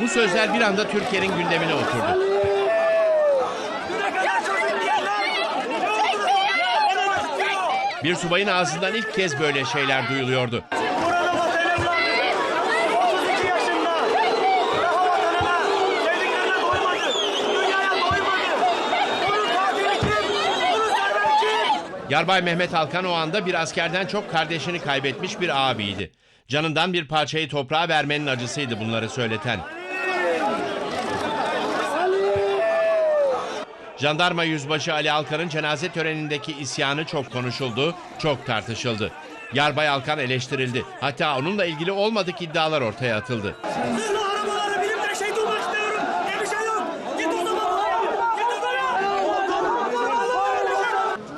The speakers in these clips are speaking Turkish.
Bu sözler bir anda Türkiye'nin gündemine oturdu. Bir subayın ağzından ilk kez böyle şeyler duyuluyordu. Burada vatan evladı 32 yaşında daha vatanına sevdiklerine doymadı. Dünyaya doymadı. Bunun katili kim? Bunun serveri kim? Yarbay Mehmet Alkan o anda bir askerden çok kardeşini kaybetmiş bir abiydi. Canından bir parçayı toprağa vermenin acısıydı bunları söyleten. Jandarma Yüzbaşı Ali Alkan'ın cenaze törenindeki isyanı çok konuşuldu, çok tartışıldı. Yarbay Alkan eleştirildi. Hatta onunla ilgili olmadık iddialar ortaya atıldı.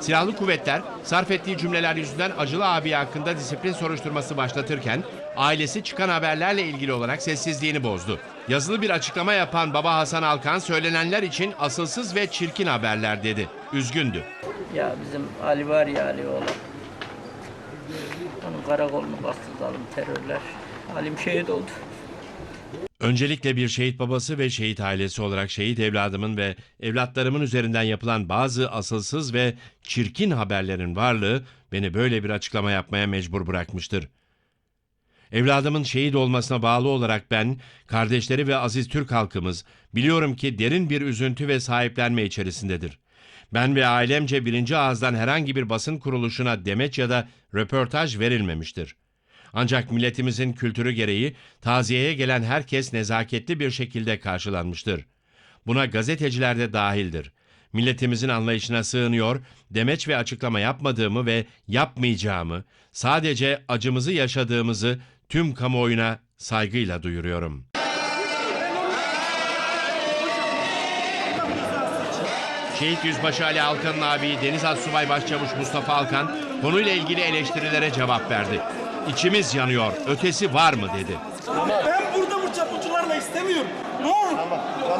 Silahlı kuvvetler sarf ettiği cümleler yüzünden acılı abi hakkında disiplin soruşturması başlatırken ailesi çıkan haberlerle ilgili olarak sessizliğini bozdu. Yazılı bir açıklama yapan baba Hasan Alkan söylenenler için asılsız ve çirkin haberler dedi. Üzgündü. Ya bizim Ali var ya Ali oğlan. Onun karakolunu bastı zalim terörler. Halim şehit oldu. Öncelikle bir şehit babası ve şehit ailesi olarak şehit evladımın ve evlatlarımın üzerinden yapılan bazı asılsız ve çirkin haberlerin varlığı beni böyle bir açıklama yapmaya mecbur bırakmıştır. Evladımın şehit olmasına bağlı olarak ben, kardeşleri ve aziz Türk halkımız biliyorum ki derin bir üzüntü ve sahiplenme içerisindedir. Ben ve ailemce birinci ağızdan herhangi bir basın kuruluşuna demeç ya da röportaj verilmemiştir. Ancak milletimizin kültürü gereği taziyeye gelen herkes nezaketli bir şekilde karşılanmıştır. Buna gazeteciler de dahildir. Milletimizin anlayışına sığınıyor, demeç ve açıklama yapmadığımı ve yapmayacağımı, sadece acımızı yaşadığımızı tüm kamuoyuna saygıyla duyuruyorum. Şehit Yüzbaşı Ali Alkan'ın abi Deniz Assubay Başçavuş Mustafa Alkan konuyla ilgili eleştirilere cevap verdi. İçimiz yanıyor, ötesi var mı dedi. Ben burada bu çapulcularla istemiyorum. Ne olur.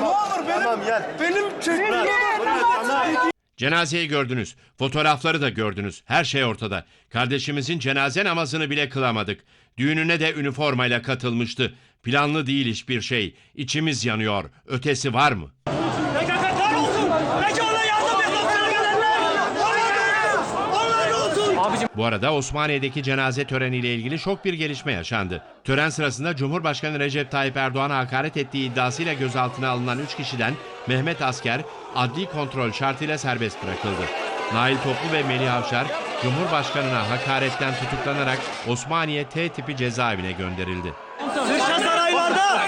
Ne olur benim, benim çektiğim Cenazeyi gördünüz, fotoğrafları da gördünüz. Her şey ortada. Kardeşimizin cenaze namazını bile kılamadık. Düğününe de üniformayla katılmıştı. Planlı değil hiçbir şey. İçimiz yanıyor. Ötesi var mı? Bu arada Osmaniye'deki cenaze töreniyle ilgili şok bir gelişme yaşandı. Tören sırasında Cumhurbaşkanı Recep Tayyip Erdoğan'a hakaret ettiği iddiasıyla gözaltına alınan 3 kişiden Mehmet Asker adli kontrol şartıyla serbest bırakıldı. Nail Toplu ve Melih Avşar Cumhurbaşkanına hakaretten tutuklanarak Osmaniye T tipi cezaevine gönderildi. Sırça saraylarda